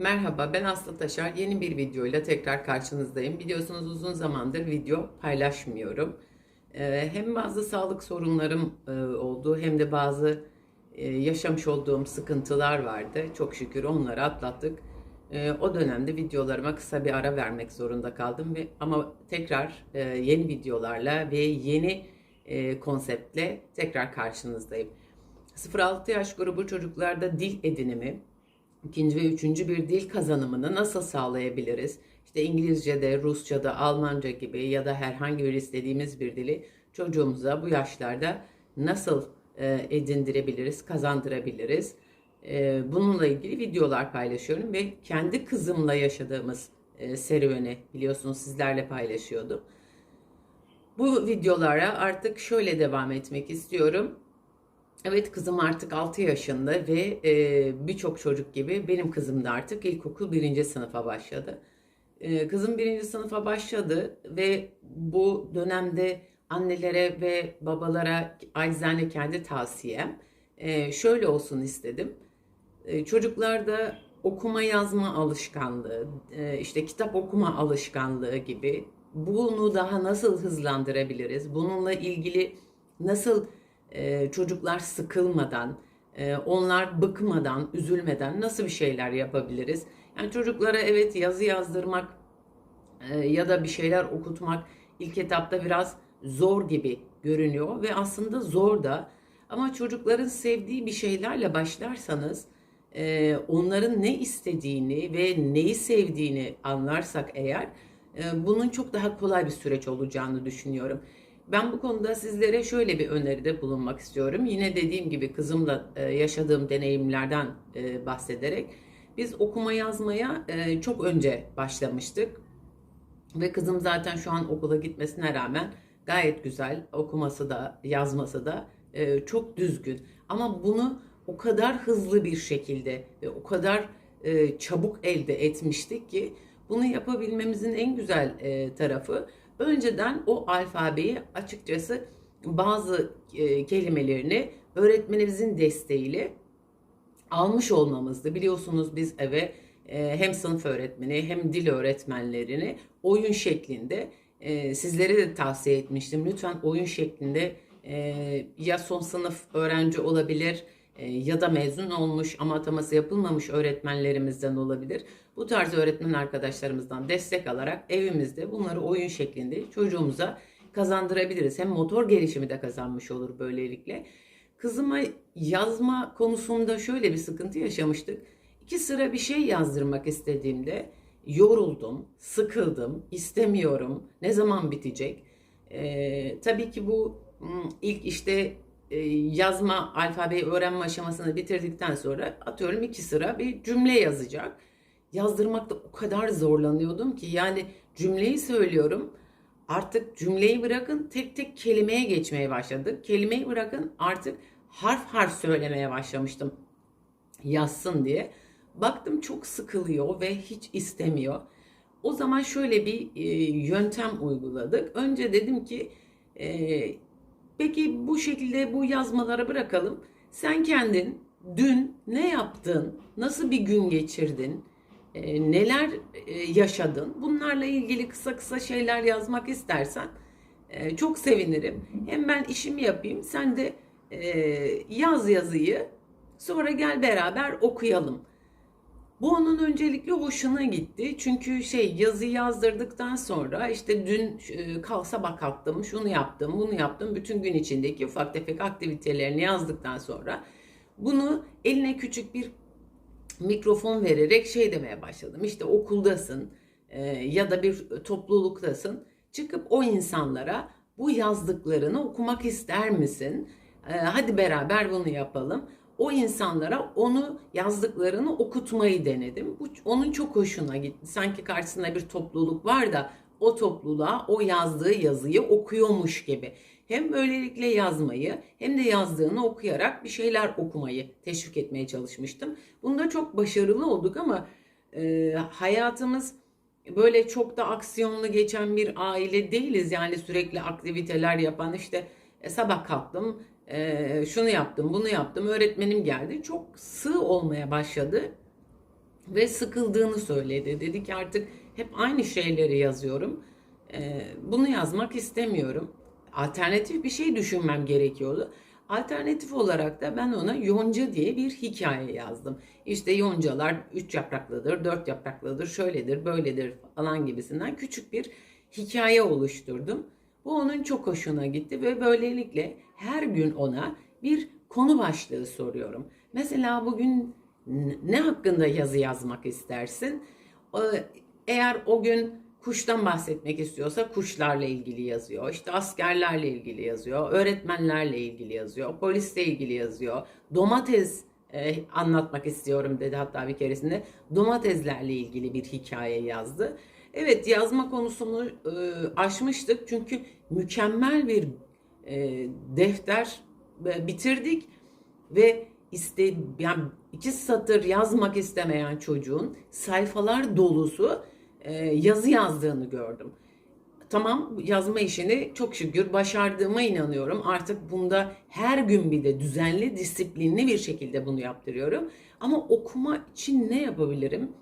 Merhaba ben Aslı Taşar. Yeni bir videoyla tekrar karşınızdayım. Biliyorsunuz uzun zamandır video paylaşmıyorum. Ee, hem bazı sağlık sorunlarım e, oldu hem de bazı e, yaşamış olduğum sıkıntılar vardı. Çok şükür onları atlattık. Ee, o dönemde videolarıma kısa bir ara vermek zorunda kaldım ama tekrar e, yeni videolarla ve yeni konseptle tekrar karşınızdayım. 0-6 yaş grubu çocuklarda dil edinimi, ikinci ve üçüncü bir dil kazanımını nasıl sağlayabiliriz? İşte İngilizce'de, Rusça'da, Almanca gibi ya da herhangi bir istediğimiz bir dili çocuğumuza bu yaşlarda nasıl e, edindirebiliriz, kazandırabiliriz? E, bununla ilgili videolar paylaşıyorum ve kendi kızımla yaşadığımız e, serüveni biliyorsunuz sizlerle paylaşıyordum. Bu videolara artık şöyle devam etmek istiyorum. Evet kızım artık 6 yaşında ve e, birçok çocuk gibi benim kızım da artık ilkokul birinci sınıfa başladı. E, kızım birinci sınıfa başladı ve bu dönemde annelere ve babalara acizane kendi tavsiyem e, şöyle olsun istedim. E, çocuklarda okuma yazma alışkanlığı, e, işte kitap okuma alışkanlığı gibi bunu daha nasıl hızlandırabiliriz? Bununla ilgili nasıl e, çocuklar sıkılmadan, e, onlar bıkmadan, üzülmeden nasıl bir şeyler yapabiliriz? Yani çocuklara evet yazı yazdırmak e, ya da bir şeyler okutmak ilk etapta biraz zor gibi görünüyor ve aslında zor da. Ama çocukların sevdiği bir şeylerle başlarsanız e, onların ne istediğini ve neyi sevdiğini anlarsak eğer bunun çok daha kolay bir süreç olacağını düşünüyorum. Ben bu konuda sizlere şöyle bir öneride bulunmak istiyorum. Yine dediğim gibi kızımla e, yaşadığım deneyimlerden e, bahsederek biz okuma yazmaya e, çok önce başlamıştık. Ve kızım zaten şu an okula gitmesine rağmen gayet güzel okuması da yazması da çok düzgün. Ama bunu o kadar hızlı bir şekilde ve o kadar çabuk elde etmiştik ki bunu yapabilmemizin en güzel tarafı önceden o alfabeyi açıkçası bazı e, kelimelerini öğretmenimizin desteğiyle almış olmamızdı. Biliyorsunuz biz eve e, hem sınıf öğretmeni hem dil öğretmenlerini oyun şeklinde e, sizlere de tavsiye etmiştim. Lütfen oyun şeklinde e, ya son sınıf öğrenci olabilir ya da mezun olmuş ama ataması yapılmamış öğretmenlerimizden olabilir. Bu tarz öğretmen arkadaşlarımızdan destek alarak evimizde bunları oyun şeklinde çocuğumuza kazandırabiliriz. Hem motor gelişimi de kazanmış olur böylelikle. Kızıma yazma konusunda şöyle bir sıkıntı yaşamıştık. İki sıra bir şey yazdırmak istediğimde yoruldum, sıkıldım, istemiyorum, ne zaman bitecek? Ee, tabii ki bu hmm, ilk işte yazma alfabeyi öğrenme aşamasını bitirdikten sonra atıyorum iki sıra bir cümle yazacak. Yazdırmakta o kadar zorlanıyordum ki yani cümleyi söylüyorum artık cümleyi bırakın tek tek kelimeye geçmeye başladık. Kelimeyi bırakın artık harf harf söylemeye başlamıştım yazsın diye. Baktım çok sıkılıyor ve hiç istemiyor. O zaman şöyle bir e, yöntem uyguladık. Önce dedim ki e, Peki bu şekilde bu yazmaları bırakalım. Sen kendin dün ne yaptın? Nasıl bir gün geçirdin? E, neler e, yaşadın? Bunlarla ilgili kısa kısa şeyler yazmak istersen e, çok sevinirim. Hem ben işimi yapayım, sen de e, yaz yazıyı. Sonra gel beraber okuyalım. Bu onun öncelikle hoşuna gitti. Çünkü şey yazı yazdırdıktan sonra işte dün e, sabah kalktım, şunu yaptım, bunu yaptım. Bütün gün içindeki ufak tefek aktivitelerini yazdıktan sonra bunu eline küçük bir mikrofon vererek şey demeye başladım. İşte okuldasın e, ya da bir topluluktasın. Çıkıp o insanlara bu yazdıklarını okumak ister misin? E, hadi beraber bunu yapalım o insanlara onu yazdıklarını okutmayı denedim. Bu onun çok hoşuna gitti. Sanki karşısında bir topluluk var da o topluluğa o yazdığı yazıyı okuyormuş gibi. Hem böylelikle yazmayı hem de yazdığını okuyarak bir şeyler okumayı teşvik etmeye çalışmıştım. Bunda çok başarılı olduk ama e, hayatımız böyle çok da aksiyonlu geçen bir aile değiliz. Yani sürekli aktiviteler yapan işte e, sabah kalktım e, şunu yaptım, bunu yaptım, öğretmenim geldi. Çok sığ olmaya başladı. ve sıkıldığını söyledi. Dedi ki artık hep aynı şeyleri yazıyorum. Ee, bunu yazmak istemiyorum. Alternatif bir şey düşünmem gerekiyordu. Alternatif olarak da ben ona Yonca diye bir hikaye yazdım. İşte yoncalar üç yapraklıdır, dört yapraklıdır, şöyledir, böyledir falan gibisinden küçük bir hikaye oluşturdum. Bu onun çok hoşuna gitti ve böylelikle her gün ona bir konu başlığı soruyorum. Mesela bugün ne hakkında yazı yazmak istersin? Eğer o gün kuştan bahsetmek istiyorsa kuşlarla ilgili yazıyor. İşte askerlerle ilgili yazıyor. Öğretmenlerle ilgili yazıyor. Polisle ilgili yazıyor. Domates e, anlatmak istiyorum dedi hatta bir keresinde. Domateslerle ilgili bir hikaye yazdı. Evet yazma konusunu e, aşmıştık çünkü mükemmel bir e, defter e, bitirdik ve iste yani iki satır yazmak istemeyen çocuğun sayfalar dolusu e, yazı yazdığını gördüm. Tamam yazma işini çok şükür başardığıma inanıyorum. Artık bunda her gün bir de düzenli, disiplinli bir şekilde bunu yaptırıyorum. Ama okuma için ne yapabilirim?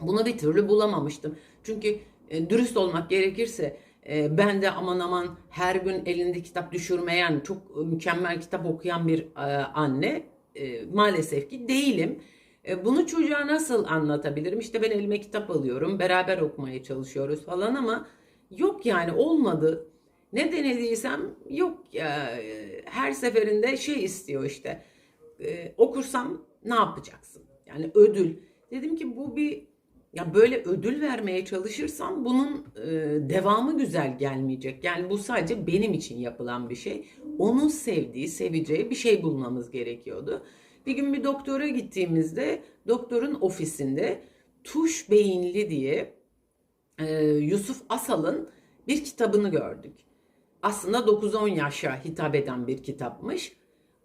Bunu bir türlü bulamamıştım. Çünkü e, dürüst olmak gerekirse ben de aman aman her gün elinde kitap düşürmeyen, çok mükemmel kitap okuyan bir e, anne e, maalesef ki değilim. E, bunu çocuğa nasıl anlatabilirim? İşte ben elime kitap alıyorum, beraber okumaya çalışıyoruz falan ama yok yani olmadı. Ne denediysem yok. Her seferinde şey istiyor işte. E, okursam ne yapacaksın? Yani ödül. Dedim ki bu bir ya böyle ödül vermeye çalışırsam bunun e, devamı güzel gelmeyecek. Yani bu sadece benim için yapılan bir şey. Onun sevdiği, seveceği bir şey bulmamız gerekiyordu. Bir gün bir doktora gittiğimizde doktorun ofisinde Tuş Beyinli diye e, Yusuf Asal'ın bir kitabını gördük. Aslında 9-10 yaşa hitap eden bir kitapmış.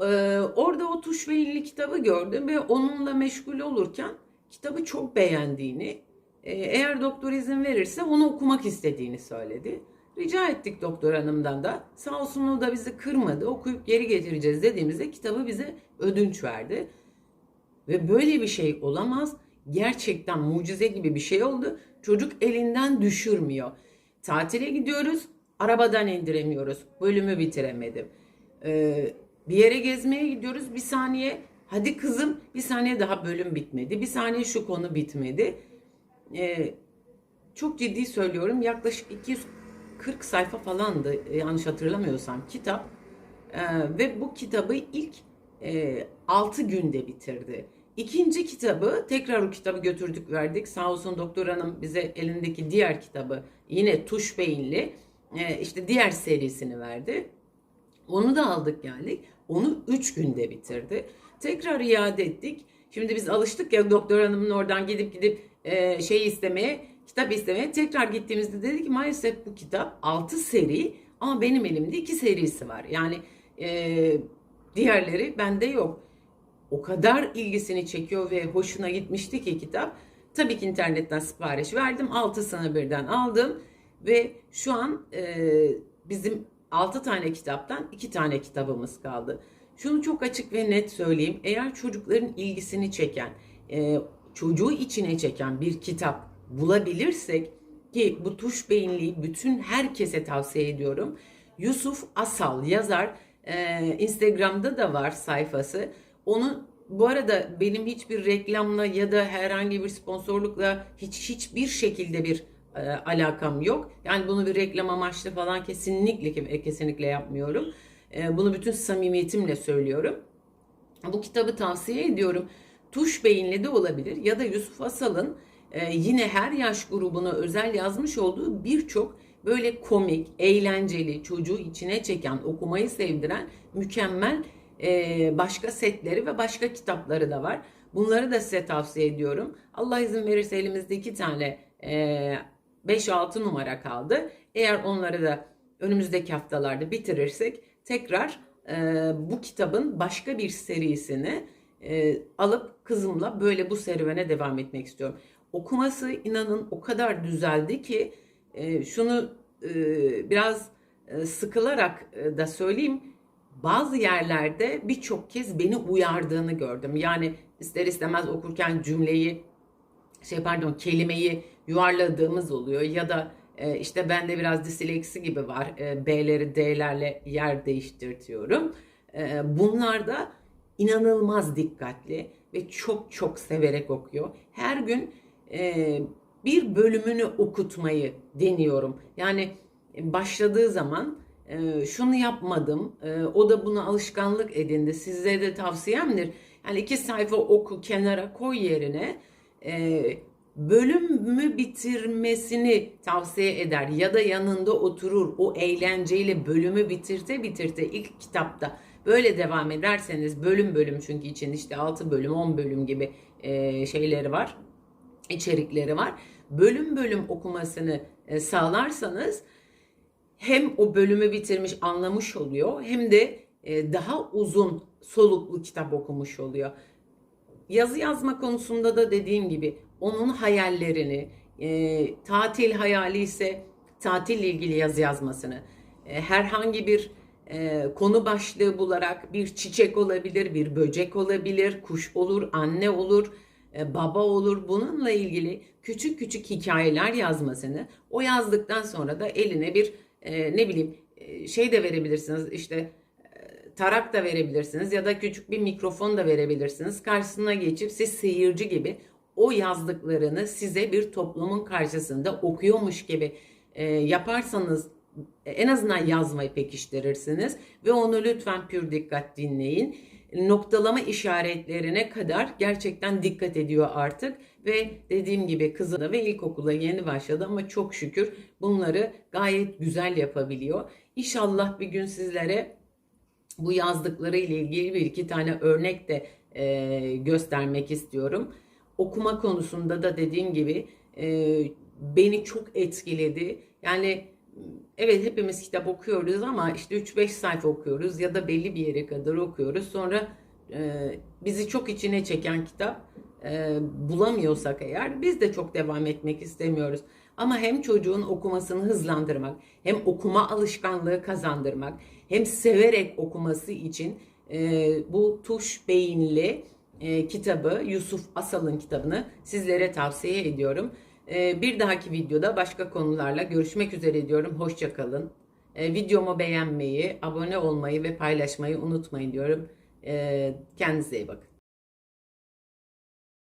E, orada o Tuş Beyinli kitabı gördüm ve onunla meşgul olurken kitabı çok beğendiğini, e, eğer doktor izin verirse onu okumak istediğini söyledi. Rica ettik doktor hanımdan da. Sağ olsun o da bizi kırmadı. Okuyup geri getireceğiz dediğimizde kitabı bize ödünç verdi. Ve böyle bir şey olamaz. Gerçekten mucize gibi bir şey oldu. Çocuk elinden düşürmüyor. Tatile gidiyoruz. Arabadan indiremiyoruz. Bölümü bitiremedim. Ee, bir yere gezmeye gidiyoruz. Bir saniye hadi kızım bir saniye daha bölüm bitmedi. Bir saniye şu konu bitmedi. Ee, çok ciddi söylüyorum yaklaşık 240 sayfa falandı yanlış hatırlamıyorsam kitap. Ee, ve bu kitabı ilk e, 6 günde bitirdi. İkinci kitabı tekrar o kitabı götürdük verdik. Sağ olsun doktor hanım bize elindeki diğer kitabı yine tuş beyinli e, işte diğer serisini verdi. Onu da aldık geldik. Onu 3 günde bitirdi. Tekrar iade ettik. Şimdi biz alıştık ya doktor hanımın oradan gidip gidip e, şey istemeye, kitap istemeye. Tekrar gittiğimizde dedi ki maalesef bu kitap 6 seri ama benim elimde 2 serisi var. Yani e, diğerleri bende yok. O kadar ilgisini çekiyor ve hoşuna gitmişti ki kitap. Tabii ki internetten sipariş verdim. 6'sını birden aldım ve şu an e, bizim 6 tane kitaptan 2 tane kitabımız kaldı. Şunu çok açık ve net söyleyeyim. Eğer çocukların ilgisini çeken, e, çocuğu içine çeken bir kitap bulabilirsek ki bu tuş beyinliği bütün herkese tavsiye ediyorum. Yusuf Asal yazar. E, Instagram'da da var sayfası. Onu bu arada benim hiçbir reklamla ya da herhangi bir sponsorlukla hiç hiçbir şekilde bir e, alakam yok. Yani bunu bir reklam amaçlı falan kesinlikle kesinlikle yapmıyorum. E, bunu bütün samimiyetimle söylüyorum. Bu kitabı tavsiye ediyorum. Tuş Beyinli de olabilir ya da Yusuf Asal'ın e, yine her yaş grubuna özel yazmış olduğu birçok böyle komik, eğlenceli, çocuğu içine çeken, okumayı sevdiren mükemmel e, başka setleri ve başka kitapları da var. Bunları da size tavsiye ediyorum. Allah izin verirse elimizde iki tane e, 5-6 numara kaldı. Eğer onları da önümüzdeki haftalarda bitirirsek tekrar e, bu kitabın başka bir serisini e, alıp kızımla böyle bu serüvene devam etmek istiyorum. Okuması inanın o kadar düzeldi ki e, şunu e, biraz e, sıkılarak e, da söyleyeyim. Bazı yerlerde birçok kez beni uyardığını gördüm. Yani ister istemez okurken cümleyi şey pardon kelimeyi yuvarladığımız oluyor ya da e, işte bende biraz disleksi gibi var. E, B'leri D'lerle yer değiştirtiyorum. E, bunlar da inanılmaz dikkatli ve çok çok severek okuyor. Her gün e, bir bölümünü okutmayı deniyorum. Yani başladığı zaman e, şunu yapmadım, e, o da bunu alışkanlık edindi. Size de tavsiyemdir. Yani iki sayfa oku kenara koy yerine e, bölümü bitirmesini tavsiye eder ya da yanında oturur o eğlenceyle bölümü bitirte bitirte ilk kitapta. Böyle devam ederseniz bölüm bölüm çünkü içinde işte 6 bölüm 10 bölüm gibi e, şeyleri var içerikleri var. Bölüm bölüm okumasını e, sağlarsanız hem o bölümü bitirmiş anlamış oluyor hem de e, daha uzun soluklu kitap okumuş oluyor. Yazı yazma konusunda da dediğim gibi onun hayallerini, e, tatil hayali ise tatille ilgili yazı yazmasını, e, herhangi bir e, konu başlığı bularak bir çiçek olabilir, bir böcek olabilir, kuş olur, anne olur, e, baba olur. Bununla ilgili küçük küçük hikayeler yazmasını, o yazdıktan sonra da eline bir e, ne bileyim e, şey de verebilirsiniz işte tarak da verebilirsiniz ya da küçük bir mikrofon da verebilirsiniz. Karşısına geçip siz seyirci gibi o yazdıklarını size bir toplumun karşısında okuyormuş gibi e, yaparsanız e, en azından yazmayı pekiştirirsiniz ve onu lütfen pür dikkat dinleyin. Noktalama işaretlerine kadar gerçekten dikkat ediyor artık ve dediğim gibi kızı ve ilkokula yeni başladı ama çok şükür bunları gayet güzel yapabiliyor. İnşallah bir gün sizlere bu yazdıkları ile ilgili bir iki tane örnek de e, göstermek istiyorum. Okuma konusunda da dediğim gibi e, beni çok etkiledi. Yani evet hepimiz kitap okuyoruz ama işte 3-5 sayfa okuyoruz ya da belli bir yere kadar okuyoruz. Sonra e, bizi çok içine çeken kitap e, bulamıyorsak eğer biz de çok devam etmek istemiyoruz. Ama hem çocuğun okumasını hızlandırmak, hem okuma alışkanlığı kazandırmak, hem severek okuması için e, bu Tuş Beyinli e, kitabı, Yusuf Asal'ın kitabını sizlere tavsiye ediyorum. E, bir dahaki videoda başka konularla görüşmek üzere diyorum. Hoşçakalın. E, videomu beğenmeyi, abone olmayı ve paylaşmayı unutmayın diyorum. E, kendinize iyi bakın.